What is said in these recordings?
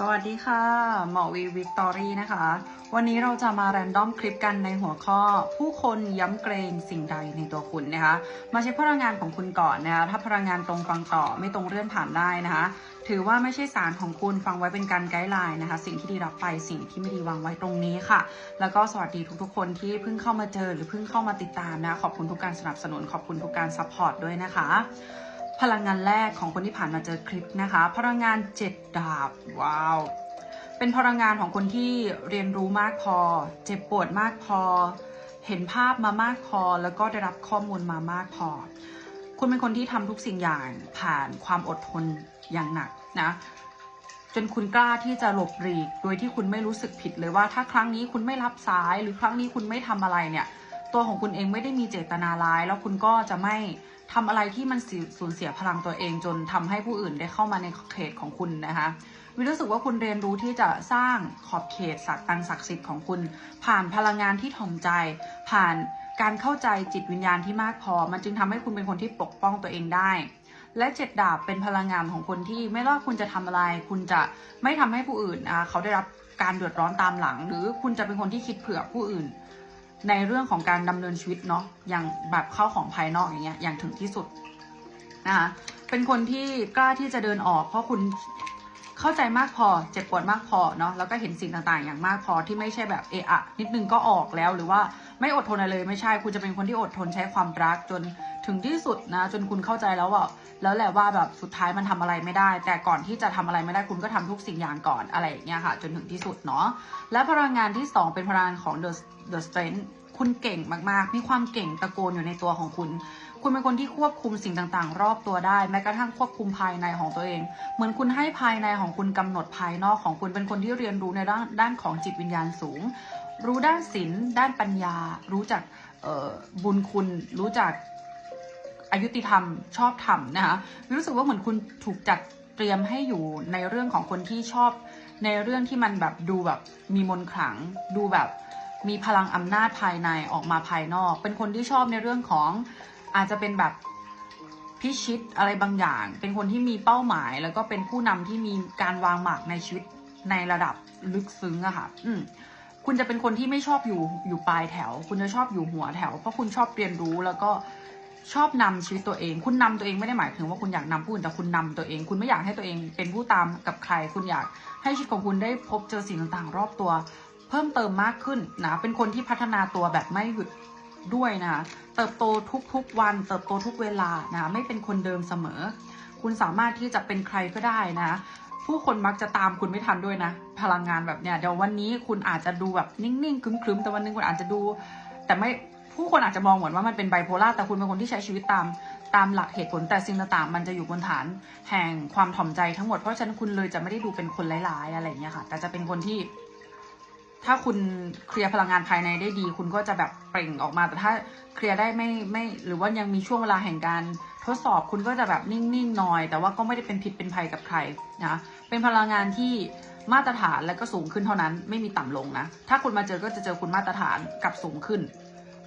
สวัสดีค่ะ หมอวีวิกตอรี่นะคะ วันนี้เราจะมาแรนดอมคลิปกันในหัวข้อ ผู้คนย้ำเกรงสิ่งใดในตัวคุณนะคะ มาเช็คพลังงานของคุณก่อนนะคะ ถ้าพลังงานตรงฟังต่อไม่ตรงเลื่อนผ่านได้นะคะ ถือว่าไม่ใช่สารของคุณฟังไว้เป็นการไกด์ไลน์นะคะ สิ่งที่ดีรับไปสิ่งที่ไม่ดีวางไว้ตรงนี้ค่ะ แล้วก็สวัสดีทุกๆ คนที่เพิ่งเข้ามาเจอหรือเพิ่งเข้ามาติดตามนะ ขอบคุณทุกการสนับสนุนขอบคุณทุกการซัพพอร์ตด้วยนะคะ พลังงานแรกของคนที่ผ่านมาเจอคลิปนะคะ พลังงานเจ็ดดาบว้าวเป็นพลังงานของคนที่เรียนรู้มากพอ เจ็บปวดมากพอ เห็นภาพมามากพอ แล้วก็ได้รับข้อมูลมามากพอ คุณเป็นคนที่ทำทุกสิ่งอย่างผ่านความอดทนอย่างหนักนะจนคุณกล้าที่จะหลบหลีก โดยที่คุณไม่รู้สึกผิดเลยว่า ถ้าครั้งนี้คุณไม่รับสายหรือครั้งนี้คุณไม่ทำอะไรเนี่ย ตัวของคุณเองไม่ได้มีเจตนาร้าย แล้วคุณก็จะไม่ทำอะไรที่มันสูญเสียพลังตัวเองจนทำให้ผู้อื่นได้เข้ามาในเขตของคุณนะคะวิรู้สึกว่าคุณเรียนรู้ที่จะสร้างขอบเขตศักดิ์อันศักดิ์สิทธิ์ของคุณ ผ่านพลังงานที่ถ่อมใจ ผ่านการเข้าใจจิตวิญญาณที่มากพอ มันจึงทำให้คุณเป็นคนที่ปกป้องตัวเองได้ และเจ็ดดาบเป็นพลังงานของคนที่ไม่ว่าคุณจะทำอะไร คุณจะไม่ทำให้ผู้อื่นเขาได้รับการเดือดร้อนตามหลัง หรือคุณจะเป็นคนที่คิดเผื่อผู้อื่น ในเรื่องของการดำเนินชีวิตเนาะอย่างแบบเข้าของภายนอกอย่างเงี้ยอย่างถึงที่สุดนะคะเป็นคนที่กล้าที่จะเดินออก เพราะคุณ เข้าใจมากพอเจ็บปวดมากพอเนาะแล้วก็เห็นสิ่งต่างๆ อย่างมากพอที่ไม่ใช่แบบเอะอะนิดนึงก็ออกแล้วหรือว่าไม่อดทนอะไรเลยไม่ใช่คุณจะเป็นคนที่อดทนใช้ความรักจนถึงที่สุดนะ จนคุณเข้าใจแล้วว่าแล้วแหละว่าแบบสุดท้ายมันทำอะไรไม่ได้ แต่ก่อนที่จะทำอะไรไม่ได้คุณก็ทำทุกสิ่งอย่างก่อนอะไรอย่างเงี้ยค่ะ จนถึงที่สุดเนาะและพลังงานที่ 2 เป็นพลังงานของ the the strength คุณเก่งมากๆ มีความเก่งตะโกนอยู่ในตัวของคุณ คุณเป็นคนที่ควบคุมสิ่งต่างๆ รอบตัวได้ แม้กระทั่งควบคุมภายในของตัวเอง เหมือนคุณให้ภายในของคุณกำหนดภายนอกของคุณเป็นคนที่เรียนรู้ในด้านด้านของจิตวิญญาณสูง รู้ด้านศีลด้านปัญญา รู้จักบุญคุณ รู้จักอายุติธรรม ชอบธรรมนะคะรู้สึกว่าเหมือนคุณถูกจัดเตรียมให้อยู่ในเรื่องของคนที่ชอบ ในเรื่องที่มันแบบดูแบบมีมนขลัง ดูแบบมีพลังอำนาจภายในออกมาภายนอก เป็นคนที่ชอบในเรื่องของ อาจจะเป็นแบบพิชิตอะไรบางอย่าง เป็นคนที่มีเป้าหมาย แล้วก็เป็นผู้นำที่มีการวางหมากในชีวิตในระดับลึกซึ้งอะค่ะ อืมคุณจะเป็นคนที่ไม่ชอบอยู่อยู่ปลายแถว คุณจะชอบอยู่หัวแถว เพราะคุณชอบเรียนรู้แล้วก็ชอบนำชีวิตตัวเอง คุณนำตัวเองไม่ได้หมายถึงว่าคุณอยากนำผู้อื่นแต่คุณนำตัวเอง คุณไม่อยากให้ตัวเองเป็นผู้ตามกับใคร คุณอยากให้ชีวิตของคุณได้พบเจอสิ่งต่างๆ รอบตัว เพิ่มเติมมากขึ้นนะ เป็นคนที่พัฒนาตัวแบบไม่หยุด ด้วยนะเติบโตทุกๆวัน เติบโตทุกเวลานะไม่เป็นคนเดิมเสมอ คุณสามารถที่จะเป็นใครก็ได้นะผู้คนมักจะตามคุณไม่ทันด้วยนะ พลังงานแบบเนี้ยเดี๋ยววันนี้คุณอาจจะดูแบบนิ่งๆคลึ้มๆแต่วันนึงคุณอาจจะดู แต่ไม่ผู้คนอาจจะมองเหมือนว่ามันเป็นไบโพล่าแต่คุณเป็นคนที่ใช้ชีวิตตามตามหลักเหตุผลแต่สิ่งต่างๆ มันจะอยู่บนฐาน แห่งความถ่อมใจทั้งหมดเพราะฉะนั้นคุณเลยจะไม่ได้ดูเป็นคนร้ายๆอะไรอย่างเงี้ยค่ะ แต่จะเป็นคนที่ ถ้าคุณเคลียร์พลังงานภายในได้ดี คุณก็จะแบบเปล่งออกมา แต่ถ้าเคลียร์ได้ไม่ไม่หรือว่ายังมีช่วงเวลาแห่งการทดสอบคุณก็จะแบบนิ่งๆหน่อย แต่ว่าก็ไม่ได้เป็นผิดเป็นภัยกับใครนะ เป็นพลังงานที่มาตรฐานและก็สูงขึ้นเท่านั้น ไม่มีต่ำลงนะ ถ้าคุณมาเจอก็จะเจอคุณมาตรฐานกับสูงขึ้น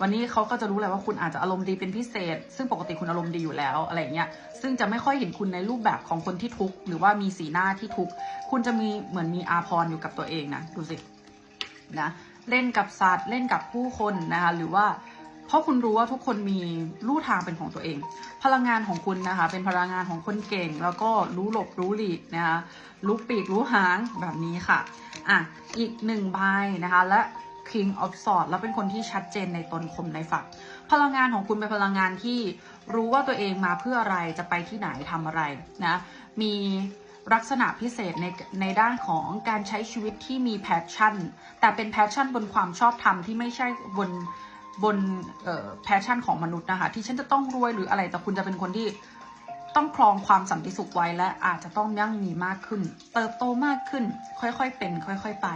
วันนี้เขาก็จะรู้เลยว่าคุณอาจจะอารมณ์ดีเป็นพิเศษ ซึ่งปกติคุณอารมณ์ดีอยู่แล้วอะไรเงี้ย ซึ่งจะไม่ค่อยเห็นคุณในรูปแบบของคนที่ทุกข์หรือว่ามีสีหน้าที่ทุกข์ คุณจะมีเหมือนมีอาพรอยู่กับตัวเองนะ ดูสิ นะเล่นกับสัตว์ เล่นกับผู้คนนะคะหรือว่าเพราะคุณรู้ว่าทุกคนมีลู่ทางเป็นของตัวเอง พลังงานของคุณนะคะ เป็นพลังงานของคนเก่ง แล้วก็รู้หลบรู้หลีกนะคะรู้ปีกรู้หางแบบนี้ค่ะอะอีกหนึ่งใบนะคะ และ King of Swords แล้วเป็นคนที่ชัดเจนในตนคมในฝัก พลังงานของคุณเป็นพลังงานที่รู้ว่าตัวเองมาเพื่ออะไรจะไปที่ไหนทำอะไรนะมี ลักษณะพิเศษในในด้านของการใช้ชีวิตที่มีแพชชั่น แต่เป็นแพชชั่นบนความชอบธรรมที่ไม่ใช่บนบนแพชชั่นของมนุษย์นะคะ ที่ฉันจะต้องรวยหรืออะไร แต่คุณจะเป็นคนที่ต้องครองความสันติสุขไว้และอาจจะต้องยั่งมีมากขึ้น เติบโตมากขึ้น ค่อยๆเป็น ค่อย ๆ ไป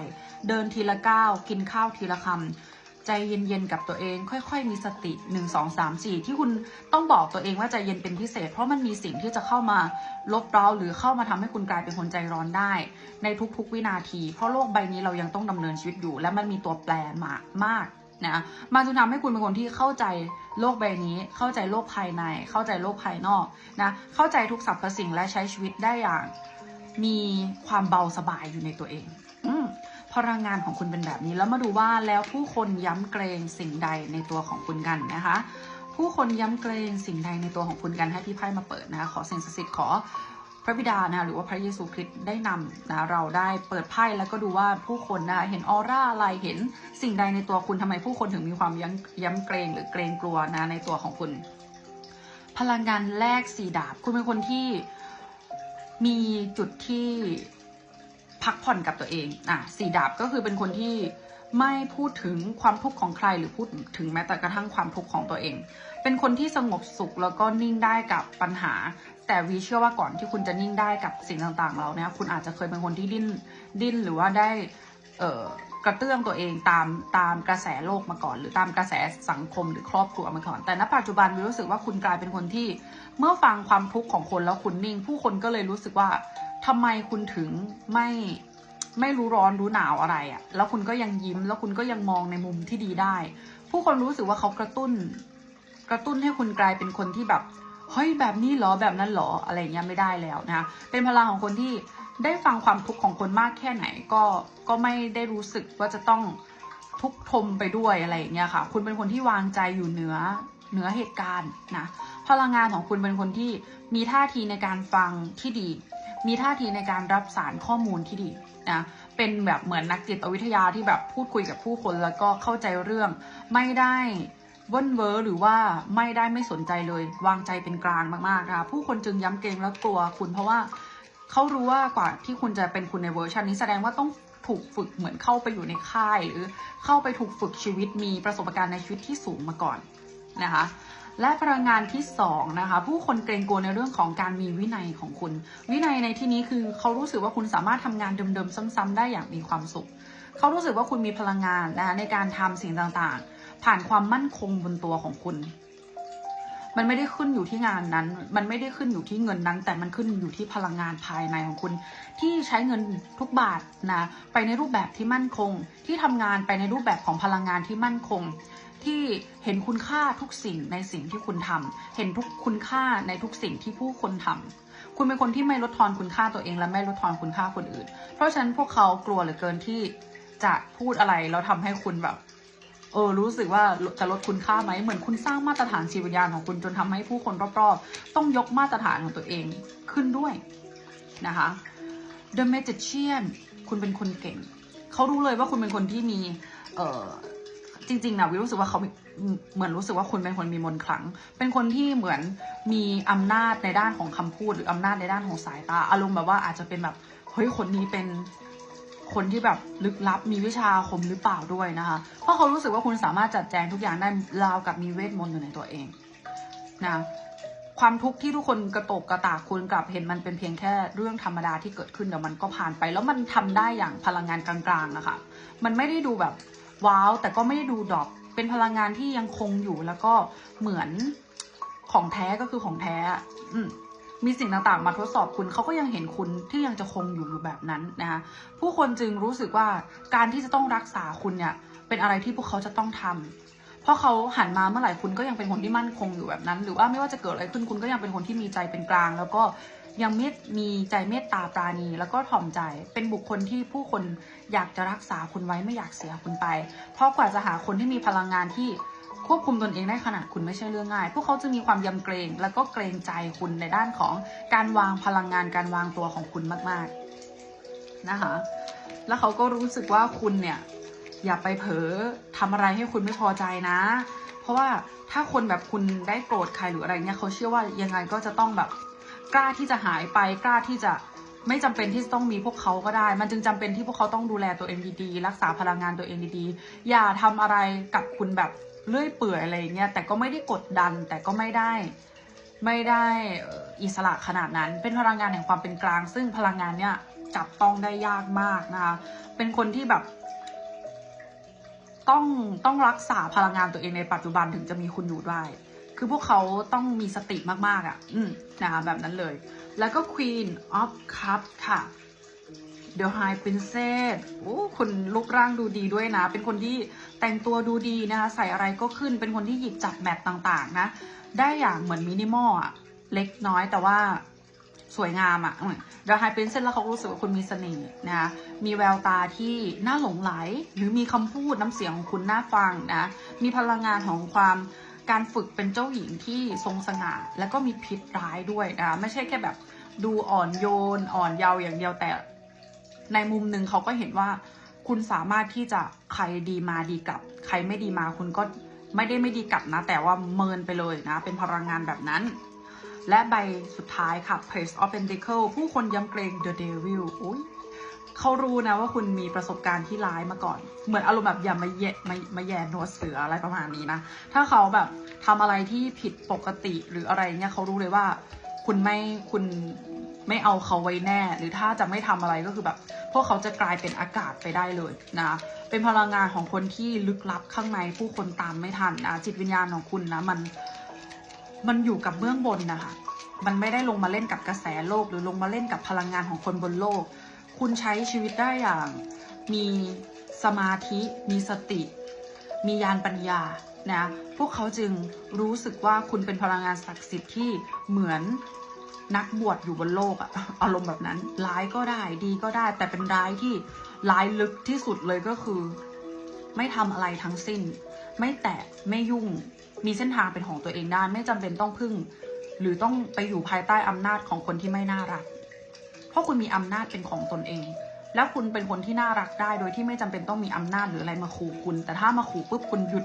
เดินทีละก้าวกินข้าวทีละคำ ใจเย็นๆกับตัวเอง ค่อยๆ มีสติ 1 2 3 4 ที่คุณต้องบอกตัวเองว่าใจเย็นเป็นพิเศษ เพราะมันมีสิ่งที่จะเข้ามาลบเร้าหรือเข้ามาทำให้คุณกลายเป็นคนใจร้อนได้ ในทุกๆวินาที เพราะโลกใบนี้เรายังต้องดำเนินชีวิตอยู่ และมันมีตัวแปรมากมากนะมันจะทำให้คุณเป็นคนที่เข้าใจโลกใบนี้ เข้าใจโลกภายใน เข้าใจโลกภายนอกนะเข้าใจทุกสรรพสิ่งและใช้ชีวิตได้อย่าง มีความเบาสบายอยู่ในตัวเอง พลังงานของคุณเป็นแบบนี้ แล้วมาดูว่าแล้วผู้คนย้ำเกรงสิ่งใดในตัวของคุณกันนะคะ ผู้คนย้ำเกรงสิ่งใดในตัวของคุณกันให้พี่ไพ่มาเปิดนะคะ ขอสิ่งศักดิ์สิทธิ์ขอพระบิดานะหรือว่าพระเยซูคริสต์ได้นำนะเราได้เปิดไพ่แล้วก็ดูว่าผู้คนนะเห็นออร่าอะไรเห็นสิ่งใดในตัวคุณทำไมผู้คนถึงมีความย้ำย้ำเกรงหรือเกรงกลัวนะในตัวของคุณ พลังงานแรกสีดาบ คุณเป็นคนที่มีจุดที่ พักผ่อนกับตัวเองอะสีดาบก็คือเป็นคนที่ไม่พูดถึงความทุกข์ของใครหรือพูดถึงแม้แต่กระทั่งความทุกข์ของตัวเอง เป็นคนที่สงบสุขแล้วก็นิ่งได้กับปัญหา แต่วีเชื่อว่าก่อนที่คุณจะนิ่งได้กับสิ่งต่างๆเราเนี่ยคุณอาจจะเคยเป็นคนที่ดิ้นดิ้นหรือว่าได้เอ่อกระเตื้องตัวเองตามตามกระแสโลกมาก่อน หรือตามกระแสสังคมหรือครอบครัวมาก่อน แต่ณปัจจุบันวิรู้สึกว่าคุณกลายเป็นคนที่ เมื่อฟังความทุกข์ของคนแล้วคุณนิ่ง ผู้คนก็เลยรู้สึกว่า ทำไมคุณถึงไม่ไม่รู้ร้อนรู้หนาวอะไรอะ่ะ แล้วคุณก็ยังยิ้ม แล้วคุณก็ยังมองในมุมที่ดีได้ ผู้คนรู้สึกว่าเขากระตุ้น กระตุ้นให้คุณกลายเป็นคนที่แบบเฮ้ยแบบนี้เหรอแบบนั้นเหรออะไรเงี้ยไม่ได้แล้วนะคะเป็นพลังของคนที่ได้ฟังความทุกข์ของคนมากแค่ไหนก็ก็ไม่ได้รู้สึกว่าจะต้องทุกทมไปด้วยอะไรอย่างเงี้ยค่ะ คุณเป็นคนที่วางใจอยู่เหนือเหนือเหตุการณ์นะพลังงานของคุณเป็นคนที่มีท่าทีในการฟังที่ดี มีท่าทีในการรับสารข้อมูลที่ดีนะเป็นแบบเหมือนนักจิตวิทยาที่แบบพูดคุยกับผู้คนแล้วก็เข้าใจเรื่อง ไม่ได้เว่นเวอร์หรือว่าไม่ได้ไม่สนใจเลย วางใจเป็นกลางมากๆค่ะผู้คนจึงย้ำเกรงและกลัวคุณเพราะว่าเขารู้ว่ากว่าที่คุณจะเป็นคุณในเวอร์ชันนี้แสดงว่าต้องถูกฝึกเหมือนเข้าไปอยู่ในค่าย หรือเข้าไปถูกฝึกชีวิตมีประสบการณ์ในชีวิตที่สูงมาก่อนนะคะ และพลังงานที่สองนะคะผู้คนเกรงกลัวในเรื่องของการมีวินัยของคุณ วินัยในที่นี้คือเขารู้สึกว่าคุณสามารถทำงานเดิมๆซ้ำๆได้อย่างมีความสุข เขารู้สึกว่าคุณมีพลังงานนะคะในการทำสิ่งต่างๆ ผ่านความมั่นคงบนตัวของคุณ มันไม่ได้ขึ้นอยู่ที่งานนั้น มันไม่ได้ขึ้นอยู่ที่เงินนั้น แต่มันขึ้นอยู่ที่พลังงานภายในของคุณ ที่ใช้เงินทุกบาทนะไปในรูปแบบที่มั่นคง ที่ทำงานไปในรูปแบบของพลังงานที่มั่นคง ที่เห็นคุณค่าทุกสิ่งในสิ่งที่คุณทำเห็นทุกคุณค่าในทุกสิ่งที่ผู้คนทำคุณเป็นคนที่ไม่ลดทอนคุณค่าตัวเองและไม่ลดทอนคุณค่าคนอื่น เพราะฉะนั้นพวกเขากลัวเหลือเกินที่จะพูดอะไรแล้วทำให้คุณแบบเออรู้สึกว่าจะลดคุณค่าไหมเหมือนคุณสร้างมาตรฐานชีวิตญญาณของคุณจนทำให้ผู้คนรอบๆ ต้องยกมาตรฐานของตัวเองขึ้นด้วยนะคะ The Magician คุณเป็นคนเก่ง เขารู้เลยว่าคุณเป็นคนที่มีเออ จริงๆนะวิรู้สึกว่าเขาเหมือนรู้สึกว่าคุณเป็นคนมีมนต์ขลัง เป็นคนที่เหมือนมีอำนาจในด้านของคำพูดหรืออำนาจในด้านของสายตาอารมณ์แบบว่าอาจจะเป็นแบบเฮ้ยคนนี้เป็นคนที่แบบลึกลับมีวิชาคมหรือเปล่าด้วยนะคะ เพราะเขารู้สึกว่าคุณสามารถจัดแจงทุกอย่างได้ราวกับมีเวทมนต์อยู่ในตัวเองนะความทุกข์ที่ทุกคนกระตกกระตากคุณกลับเห็นมันเป็นเพียงแค่เรื่องธรรมดาที่เกิดขึ้นเดี๋ยวมันก็ผ่านไป แล้วมันทำได้อย่างพลังงานกลางๆนะคะมันไม่ได้ดูแบบ ว้าวแต่ก็ไม่ได้ดูดรอปเป็นพลังงานที่ยังคงอยู่แล้วก็เหมือนของแท้ก็คือของแท้อืมมีสิ่งต่างๆ มาทดสอบคุณเขาก็ยังเห็นคุณที่ยังจะคงอยู่อยู่แบบนั้นนะคะผู้คนจึงรู้สึกว่าการที่จะต้องรักษาคุณเนี่ย เป็นอะไรที่พวกเขาจะต้องทำเพราะเขาหันมาเมื่อไหร่คุณก็ยังเป็นคนที่มั่นคงอยู่แบบนั้น หรือว่าไม่ว่าจะเกิดอะไรขึ้นคุณก็ยังเป็นคนที่มีใจเป็นกลาง แล้วก็ ยังเมตมีใจเมตตาปราณี แล้วก็ถ่อมใจเป็นบุคคลที่ผู้คนอยากจะรักษาคุณไว้ไม่อยากเสียคุณไป เพราะกว่าจะหาคนที่มีพลังงานที่ควบคุมตนเองได้ขนาดคุณไม่ใช่เรื่องง่าย พวกเขาจะมีความยำเกรงแล้วก็เกรงใจคุณในด้านของการวางพลังงานการวางตัวของคุณมากๆนะคะ แล้วเขาก็รู้สึกว่าคุณเนี่ยอย่าไปเผลอทำอะไรให้คุณไม่พอใจนะ เพราะว่าถ้าคนแบบคุณได้โกรธใครหรืออะไรเนี่ยเขาเชื่อว่ายังไงก็จะต้องแบบ กล้าที่จะหายไปกล้าที่จะไม่จำเป็นที่จะต้องมีพวกเขาก็ได้ มันจึงจำเป็นที่พวกเขาต้องดูแลตัวเองดีๆ รักษาพลังงานตัวเองดีๆ อย่าทำอะไรกับคุณแบบเลื่อยเปื่อยอะไรเงี้ย แต่ก็ไม่ได้กดดัน แต่ก็ไม่ได้ ไม่ได้อิสระขนาดนั้น เป็นพลังงานแห่งความเป็นกลาง ซึ่งพลังงานเนี่ยจับต้องได้ยากมากนะคะ เป็นคนที่แบบ ต้องต้องรักษาพลังงานตัวเองในปัจจุบันถึงจะมีคุณอยู่ได้ คือพวกเขาต้องมีสติมากๆอะ่ะ อืมนะคะแบบนั้นเลย แล้วก็ Queen of Cups ค่ะ The High Princess โอ้คุณรูปร่างดูดีด้วยนะ เป็นคนที่แต่งตัวดูดีนะคะ ใส่อะไรก็ขึ้น เป็นคนที่หยิบจับแมทต่างๆ นะ ได้อย่างเหมือนมินิมอลอะเล็กน้อยแต่ว่าสวยงามอะดาไฮเป็นเซนแล้วเขารู้สึกว่าคุณมีเสน่ห์นะคะมีแววตาที่น่าหลงไหล หรือมีคำพูดน้ำเสียงของคุณน่าฟังนะ มีพลังงานของความ การฝึกเป็นเจ้าหญิงที่ทรงสง่าแล้วก็มีพิษร้ายด้วยนะไม่ใช่แค่แบบดูอ่อนโยนอ่อนเยาว์อย่างเดียวแต่ในมุมหนึ่งเขาก็เห็นว่า คุณสามารถที่จะใครดีมาดีกลับ ใครไม่ดีมาคุณก็ไม่ได้ไม่ดีกลับนะ แต่ว่าเมินไปเลยนะ เป็นพลังงานแบบนั้น และใบสุดท้ายค่ะ Page of Pentacle ผู้คนยำเกรง The Devil อุ้ย เขารู้นะว่าคุณมีประสบการณ์ที่ร้ายมาก่อน เหมือนอารมณ์แบบอย่ามาแย่มามาแย่โน้ตเสืออะไรประมาณนี้นะ ถ้าเขาแบบทำอะไรที่ผิดปกติหรืออะไรเงี้ยเขารู้เลยว่า คุณไม่คุณไม่เอาเขาไว้แน่ หรือถ้าจะไม่ทำอะไรก็คือแบบ พวกเขาจะกลายเป็นอากาศไปได้เลยนะ เป็นพลังงานของคนที่ลึกลับข้างในผู้คนตามไม่ทันนะจิตวิญญาณของคุณนะมันมันอยู่กับเบื้องบนนะคะมันไม่ได้ลงมาเล่นกับกระแสโลก หรือลงมาเล่นกับพลังงานของคนบนโลก คุณใช้ชีวิตได้อย่าง มีสมาธิ มีสติ มียานปัญญานะพวกเขาจึงรู้สึกว่าคุณเป็นพลังงานศักดิ์สิทธิ์ที่เหมือนนักบวชอยู่บนโลกอะอารมณ์แบบนั้น ร้ายก็ได้ดีก็ได้ แต่เป็นร้ายที่ร้ายลึกที่สุดเลยก็คือ ไม่ทำอะไรทั้งสิ้น ไม่แตะไม่ยุ่ง มีเส้นทางเป็นของตัวเองได้ไม่จำเป็นต้องพึ่ง หรือต้องไปอยู่ภายใต้อำนาจของคนที่ไม่น่ารัก เพราะคุณมีอำนาจเป็นของตนเอง แล้วคุณเป็นคนที่น่ารักได้โดยที่ไม่จำเป็นต้องมีอำนาจหรืออะไรมาขู่คุณ แต่ถ้ามาขู่ปุ๊บคุณหยุด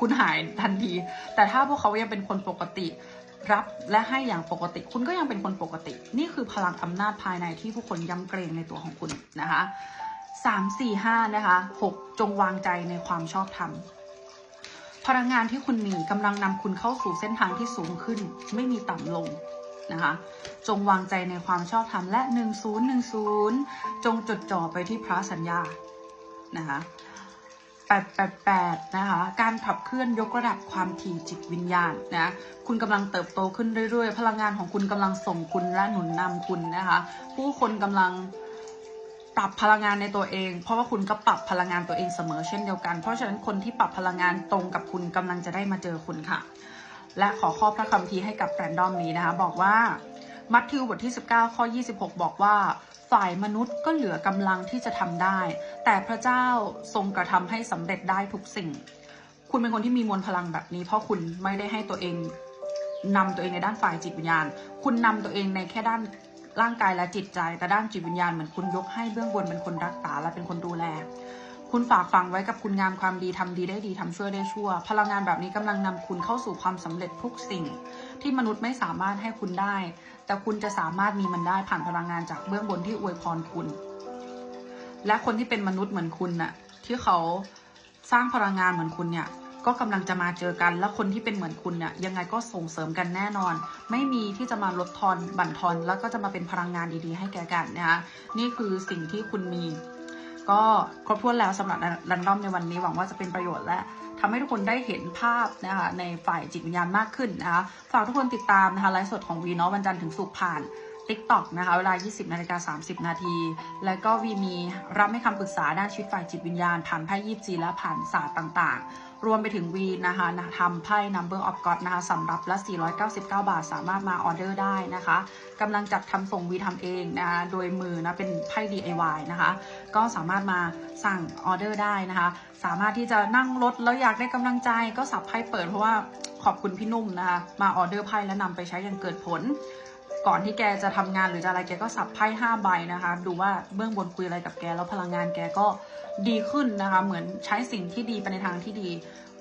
คุณหายทันที แต่ถ้าพวกเขายังเป็นคนปกติรับและให้อย่างปกติ คุณก็ยังเป็นคนปกติ นี่คือพลังอำนาจภายในที่ผู้คนยำเกรงในตัวของคุณนะคะสามสี่ห้านะคะหกจงวางใจในความชอบธรรมพลังงานที่คุณมีกำลังนำคุณเข้าสู่เส้นทางที่สูงขึ้น ไม่มีต่ำลง นะคะ จงวางใจในความชอบธรรมและ 1010 จงจดจ่อไปที่พระสัญญานะคะ888 นะคะ การขับเคลื่อนยกระดับความถี่จิตวิญญาณนะ คุณกำลังเติบโตขึ้นเรื่อยๆ พลังงานของคุณกำลังส่งคุณและหนุนนำคุณนะคะ ผู้คนกำลังปรับพลังงานในตัวเอง เพราะว่าคุณก็ปรับพลังงานตัวเองเสมอเช่นเดียวกัน เพราะฉะนั้นคนที่ปรับพลังงานตรงกับคุณกำลังจะได้มาเจอคุณค่ะ และขอข้อพระคัมภีร์ให้กับแรนดอมนี้นะคะ บอกว่ามัทธิวบทที่ 19 ข้อ 26 บอกว่า ฝ่ายมนุษย์ก็เหลือกำลังที่จะทำได้ แต่พระเจ้าทรงกระทำให้สำเร็จได้ทุกสิ่ง คุณเป็นคนที่มีมวลพลังแบบนี้ เพราะคุณไม่ได้ให้ตัวเองนำตัวเองในด้านฝ่ายจิตวิญญาณ คุณนำตัวเองในแค่ด้านร่างกายและจิตใจ แต่ด้านจิตวิญญาณเหมือนคุณยกให้เบื้องบนเป็นคนรักษาและเป็นคนดูแล คุณฝากฝังไว้กับคุณงามความดีทำดีได้ดีทำชั่วได้ชั่ว พลังงานแบบนี้กำลังนำคุณเข้าสู่ความสำเร็จทุกสิ่ง ที่มนุษย์ไม่สามารถให้คุณได้ แต่คุณจะสามารถมีมันได้ผ่านพลังงานจากเบื้องบนที่อวยพรคุณ และคนที่เป็นมนุษย์เหมือนคุณน่ะที่เขาสร้างพลังงานเหมือนคุณเนี่ยก็กำลังจะมาเจอกัน และคนที่เป็นเหมือนคุณเนี่ยยังไงก็ส่งเสริมกันแน่นอน ไม่มีที่จะมาลดทอนบั่นทอน แล้วก็จะมาเป็นพลังงานดีๆ ให้แก่กันนะคะนี่คือสิ่งที่คุณมี ก็ครบถ้วนแล้วสำหรับรันดอมในวันนี้หวังว่าจะเป็นประโยชน์และทำให้ทุกคนได้เห็นภาพนะคะในฝ่ายจิตวิญญาณมากขึ้นนะคะฝากทุกคนติดตามนะคะไลฟ์สดของวีเนาะวันจันทร์ถึงศุกร์ผ่าน TikTok นะคะ เวลา 20นาฬิกา30 นาที แล้วก็วีมีรับให้คำปรึกษาด้านชีวิตฝ่ายจิตวิญญาณ ผ่านไพ่ยิปซีและผ่านศาสตร์ต่างๆ รวมไปถึงวีนะคะทำไพ่ Number of God นะคะสำหรับละ 499 บาท สามารถมาออเดอร์ได้นะคะกำลังจัดทำส่งวีทำเองนะคะโดยมือนะ เป็นไพ่ DIY นะคะ ก็สามารถมาสั่งออเดอร์ได้นะคะ สามารถที่จะนั่งรถแล้วอยากได้กำลังใจก็สับไพ่เปิดเพราะว่าขอบคุณพี่นุ่มนะคะ มาออเดอร์ไพ่และนำไปใช้อย่างเกิดผล ก่อนที่แกจะทำงานหรือจะอะไรแกก็สับไพ่ห้าใบนะคะ ดูว่าเบื้องบนคุยอะไรกับแกแล้วพลังงานแกก็ดีขึ้นนะคะ เหมือนใช้สิ่งที่ดีไปในทางที่ดี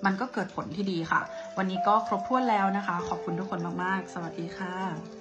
มันก็เกิดผลที่ดีค่ะ วันนี้ก็ครบถ้วนแล้วนะคะ ขอบคุณทุกคนมากๆ สวัสดีค่ะ